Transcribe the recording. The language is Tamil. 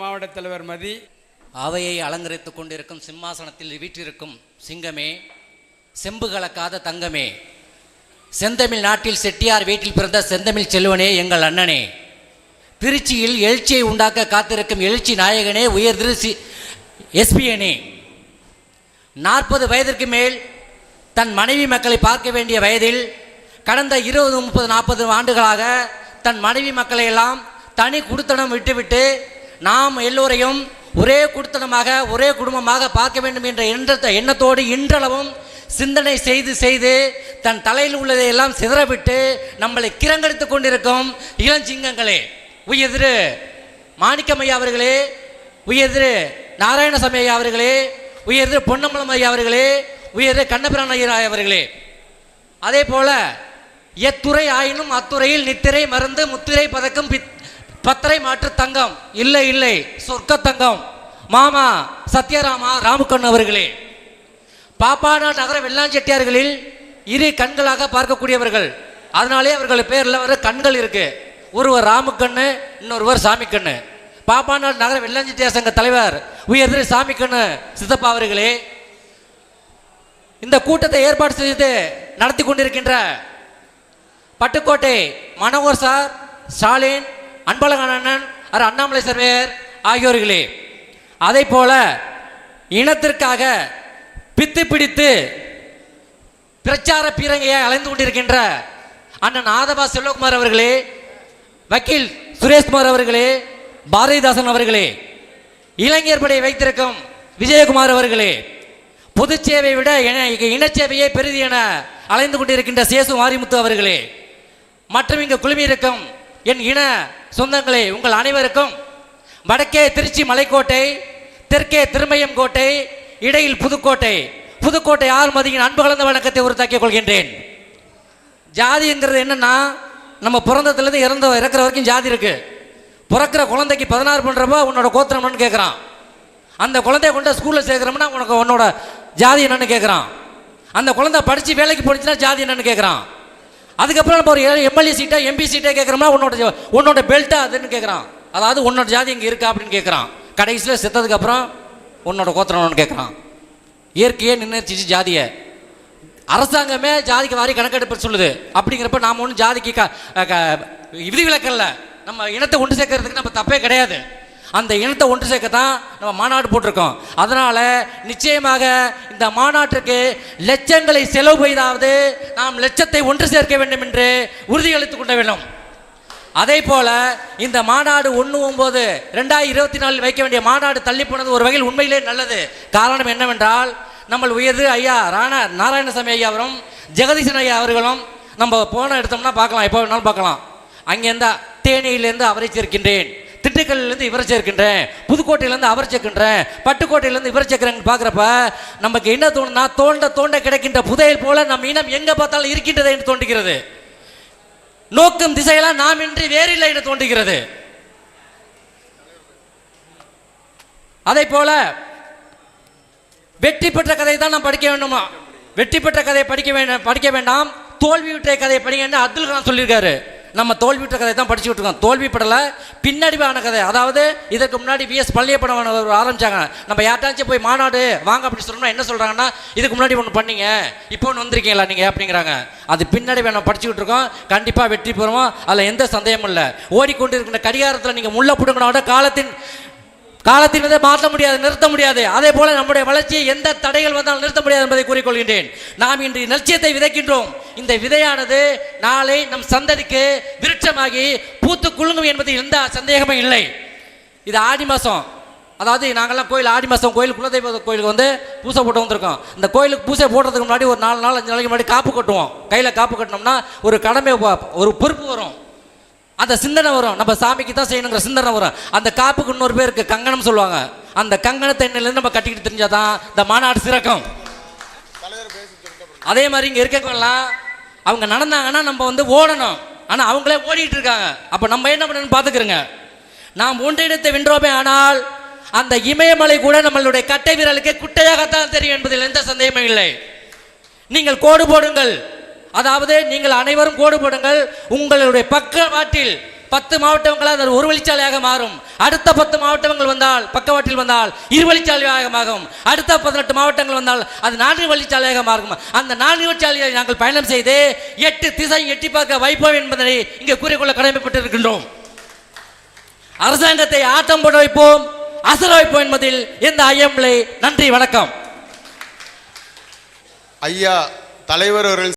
மாவட்ட தலைவர் மதி. அவையை அலங்கரித்துக் கொண்டிருக்கும் சிம்மாசனத்தில் வீற்றிருக்கும் சிங்கமே செம்பு கலக்காத தங்கமே செந்தமிழ் நாட்டில் செட்டியார் வீட்டில் பிறந்த செந்தமிழ் செல்வனே எங்கள் அண்ணனே. திருச்சியில் எழுச்சியை உண்டாக்க காத்திருக்கும் எழுச்சி நாயகனே உயர் திருச்சி எஸ்பியனே. நாற்பது வயதிற்கு மேல் தன் மனைவி மக்களை பார்க்க வேண்டிய வயதில் கடந்த இருபது முப்பது நாற்பது ஆண்டுகளாக தன் மனைவி மக்களை எல்லாம் தனி குடுத்தனம் விட்டுவிட்டு நாம் எல்லோரையும் ஒரே குடுத்தனமாக ஒரே குடும்பமாக பார்க்க வேண்டும் என்ற எண்ணத்தை எண்ணத்தோடு இன்றளவும் சிந்தனை செய்து செய்து தன் தலையில் உள்ளதை எல்லாம் சிதறவிட்டு நம்மளை கிரங்கடித்துக் கொண்டிருக்கும் இளஞ்சிங்கங்களே உயதிரு மாணிக்கமையா அவர்களே உயதிரு நாராயணசாமி ஐயா அவர்களே உயர்திரு பொன்னம்பலம் ஐயா அவர்களே உயர்திரு கண்ணபிரான் ஐயா அவர்களே. அதே போல எத்துறை ஆயினும் அத்துறையில் நித்திரை மருந்து முத்திரை பதக்கம் பித்- பத்தரை மாற்று தங்கம். இல்லை இல்லை சொர்க்க தங்கம் மாமா சத்யராமா ராமுகண்ணு அவர்களே. பாப்பானா நகர வெள்ளாஞ்செட்டியார்களில் இரு கண்களாக பார்க்கக்கூடியவர்கள். அதனாலே அவர்கள் பேரில் வர கண்கள் இருக்கு. ஒருவர் ராமுக்கண்ணு இன்னொருவர் சாமிக்கண்ணு. பாப்பாநாடு நகர வெள்ளாஞ்செட்டியார் சங்க தலைவர் உயர்திரு சாமிக்கண்ணு சித்தப்பா அவர்களே. இந்த கூட்டத்தை ஏற்பாடு செய்து நடத்தி கொண்டிருக்கின்ற பட்டுக்கோட்டை மனோகர் சார் ஸ்டாலின் அன்பழகன் அண்ணன் அரு அண்ணாமலை சர்வேயர் ஆகியோர்களே அதை போல இனத்திற்காக பித்து பிடித்து பிரச்சார பீரங்கையை அலைந்து கொண்டிருக்கின்ற அண்ணன் ஆதபா செல்வகுமார் அவர்களே வக்கீல் சுரேஷ்குமார் அவர்களே பாரதிதாசன் அவர்களே இளைஞர் படை வைத்திருக்கும் விஜயகுமார் அவர்களே பொது சேவையை விட இன- இனச்சேவையே பெரிது என அலைந்து கொண்டிருக்கின்ற சேசு மாரிமுத்து அவர்களே மற்றும் இங்கு குழுமியிருக்கும் என் இன சொந்தங்களே உங்கள் அனைவருக்கும் வடக்கே திருச்சி மலைக்கோட்டை தெற்கே திருமயம் கோட்டை இடையில் புதுக்கோட்டை. புதுக்கோட்டை ஆறுமதியின் அன்பு கலந்த வணக்கத்தை உறுத்தாக்கிக் கொள்கின்றேன். ஜாதிங்கிறது என்னன்னா நம்ம பிறந்ததுலேருந்து இறந்த இறக்குற வரைக்கும் ஜாதி இருக்கு. பிறக்கிற குழந்தைக்கு பதினாறு பண்ணுறப்போ உன்னோட கோத்திரம்னு கேட்குறான் அந்த குழந்தைய கொண்டு ஸ்கூலில் சேர்க்குறோம்னா உனக்கு உன்னோட ஜாதி என்னன்னு கேட்குறான் அந்த குழந்தை படித்து வேலைக்கு போனிச்சுன்னா ஜாதி என்னன்னு கேட்குறான் அதுக்கப்புறம் நம்ம ஒரு எம்எல்ஏ சீட்டா எம்பி சீட்டை கேட்குறோம்னா உன்னோட உன்னோட பெல்ட்டா அதுன்னு கேட்குறான் அதாவது உன்னோட ஜாதி இங்கே இருக்கா அப்படின்னு கேட்குறான் கடைசியில் செத்ததுக்கப்புறம் உன்னோட கோத்திரம்னு கேட்குறான் இயற்கையே நிர்ணயிச்சிச்சு ஜாதியை. அரசாங்கமே ஜாதிக்கு வாரி கணக்கெடுப்பு சொல்லுது. அப்படிங்கிறப்ப நாம ஒன்றும் ஜாதிக்கு க க- விதிவிலக்கல்ல நம்ம இனத்தை ஒன்று சேர்க்கறதுக்கு நம்ம தப்பே கிடையாது. அந்த இனத்தை ஒன்று சேர்க்க தான் நம்ம மாநாடு போட்டிருக்கோம். அதனால் நிச்சயமாக இந்த மாநாட்டிற்கு லட்சங்களை செலவு செய்தாவது நாம் லட்சத்தை ஒன்று சேர்க்க வேண்டும் என்று உறுதியளித்துக் கொள்ள வேண்டும். அதே போல இந்த மாநாடு ஒன்று ஒம்பது ரெண்டாயிரத்தி இருபத்தி நாலில் வைக்க வேண்டிய மாநாடு தள்ளி போனது ஒரு வகையில் உண்மையிலே நல்லது. காரணம் என்னவென்றால் நம்ம உயர்து ஐயா ராணா நாராயணசாமி ஐயா அவரும் ஜெகதீசன் ஐயா அவர்களும் நம்ம போன எடுத்தோம்னா பார்க்கலாம் எப்போ வேணாலும் பார்க்கலாம். அங்கேருந்தா தேனியிலேருந்து அவரை சேர்க்கின்றேன். திண்டுக்கல்லேருந்து இவரை சேர்க்கின்றேன். புதுக்கோட்டையிலேருந்து அவரை சேர்க்கின்றேன். பட்டுக்கோட்டையிலேருந்து இவரை சேர்க்கிறேன்னு பார்க்குறப்ப நமக்கு என்ன தோணுனா தோண்ட தோண்ட கிடைக்கின்ற புதையல் போல நம் இனம் எங்கே பார்த்தாலும் இருக்கின்றது என்று தோன்றுகிறது. நோக்கும் திசையெல்லாம் நாம் இன்றி வேறில்லை என்று தோன்றுகிறது. அதே போல வெற்றி பெற்ற கதையை தான் நாம் படிக்க வேண்டுமா? வெற்றி பெற்ற கதையை படிக்க வேண்டாம் படிக்க வேண்டாம். தோல்வி விட்ட கதையை படிங்கன்னு அப்துல் கலாம் சொல்லியிருக்காரு. நம்ம தோல்வி கதை தான் படிச்சுட்டு இருக்கோம். தோல்வி படல கதை. அதாவது இதற்கு முன்னாடி விஎஸ் பள்ளியப்படம் ஆரம்பிச்சாங்க. நம்ம யார்ட்டாச்சும் போய் மாநாடு வாங்க அப்படின்னு சொன்னோம்னா என்ன சொல்கிறாங்கன்னா இதுக்கு முன்னாடி ஒன்று பண்ணீங்க. இப்போ ஒன்று வந்திருக்கீங்களா நீங்கள் அப்படிங்கிறாங்க. அது பின்னாடி நம்ம படிச்சுக்கிட்டு இருக்கோம். கண்டிப்பாக வெற்றி பெறுவோம். அதில் எந்த சந்தேகமும் இல்லை. ஓடிக்கொண்டிருக்கின்ற கடிகாரத்தில் நீங்கள் முள்ள பிடுங்கினோட காலத்தின் காலத்தின் வந்து மாற்ற முடியாது நிறுத்த முடியாது. அதே போல நம்முடைய வளர்ச்சியை எந்த தடைகள் வந்தாலும் நிறுத்த முடியாது என்பதை கூறிக்கொள்கின்றேன். நாம் இன்று லட்சியத்தை விதைக்கின்றோம். இந்த விதையானது நாளை நம் சந்ததிக்கு விருட்சமாகி பூத்து குலுங்கும் என்பது எந்த சந்தேகமும் இல்லை. இது ஆடி மாதம் அதாவது நாங்கள்லாம் கோயில் ஆடி மாதம் கோயில் குலதெய்வ கோயிலுக்கு வந்து பூசை போட்டு வந்திருக்கோம். இந்த கோயிலுக்கு பூசை போடுறதுக்கு முன்னாடி ஒரு நாலு நாள் அஞ்சு நாளைக்கு முன்னாடி காப்பு கட்டுவோம். கையில் காப்பு கட்டினோம்னா ஒரு கடமை ஒரு பொறுப்பு வரும். அந்த சிந்தனை வரும். நம்ம சாமிக்கு தான் செய்யணுங்கிற சிந்தனை வரும். அந்த காப்புக்கு இன்னொரு பேருக்கு கங்கணம் சொல்லுவாங்க. அந்த கங்கணத்தை இன்னிலேருந்து நம்ம கட்டிக்கிட்டு தெரிஞ்சாதான் இந்த மாநாடு சிறக்கும். அதே மாதிரி இங்கே இருக்கவங்கலாம் அவங்க நடந்தாங்கன்னா நம்ம வந்து ஓடணும். ஆனால் அவங்களே ஓடிட்டு இருக்காங்க. அப்போ நம்ம என்ன பண்ணணும்னு பார்த்துக்கிறோங்க நாம் ஒன்றிணைத்தை வென்றோமே ஆனால் அந்த இமயமலை கூட நம்மளுடைய கட்டை விரலுக்கு குட்டையாகத்தான் தெரியும் என்பதில் எந்த சந்தேகமும் இல்லை. நீங்கள் கோடு போடுங்கள். அதாவது நீங்கள் அனைவரும் கோடு போடுங்கள் உங்களுடைய பக்கவாட்டில் பத்து மாவட்டங்களால் அது ஒரு வழிச்சாலையாக மாறும். அடுத்த பத்து மாவட்டங்கள் வந்தால் பக்கவாட்டில் வந்தால் இரு வழிச்சாலையாக மாறும். அடுத்த பதினெட்டு மாவட்டங்கள் வந்தால் அது நான்கு வழிச்சாலையாக மாறும். அந்த நான்கு வழிச்சாலையை நாங்கள் பயணம் செய்து எட்டு திசை எட்டி பார்க்க வைப்போம் என்பதனை இங்கே கூறிக்கொள்ள கடமைப்பட்டிருக்கின்றோம். அரசாங்கத்தை ஆட்டம் போட வைப்போம். அசர வைப்போம் என்பதில் எந்த ஐயமில்லை நன்றி வணக்கம். ஐயா தலைவர் அவர்கள்